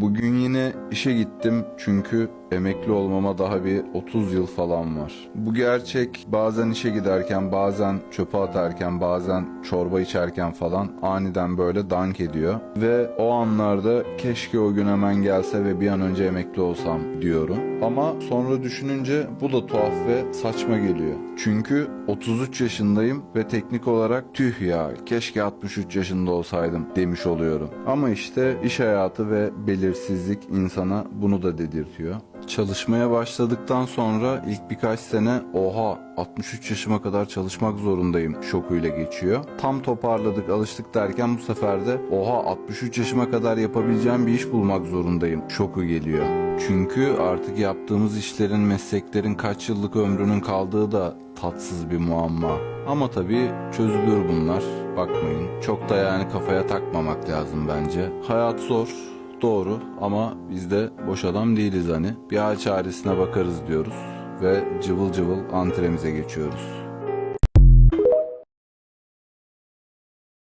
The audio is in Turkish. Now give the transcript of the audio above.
bugungi yine işe gittim çünkü emekli olmama daha bir 30 yıl falan var. Bu gerçek bazen işe giderken, bazen çöpe atarken, bazen çorba içerken falan aniden böyle dank ediyor. Ve o anlarda keşke o gün hemen gelse ve bir an önce emekli olsam diyorum. Ama sonra düşününce bu da tuhaf ve saçma geliyor. Çünkü 33 yaşındayım ve teknik olarak tüh ya keşke 63 yaşında olsaydım demiş oluyorum. Ama işte iş hayatı ve belirsizlik insana bunu da dedirtiyor. Çalışmaya başladıktan sonra ilk birkaç sene oha 63 yaşıma kadar çalışmak zorundayım şokuyla geçiyor. Tam toparladık alıştık derken bu sefer de oha 63 yaşıma kadar yapabileceğim bir iş bulmak zorundayım şoku geliyor. Çünkü artık yaptığımız işlerin mesleklerin kaç yıllık ömrünün kaldığı da tatsız bir muamma. Ama tabii çözülür bunlar. Bakmayın. Çok da yani kafaya takmamak lazım bence. Hayat zor. Doğru ama biz de boş adam değiliz hani. Bir hal çaresine bakarız diyoruz ve cıvıl cıvıl antremize geçiyoruz.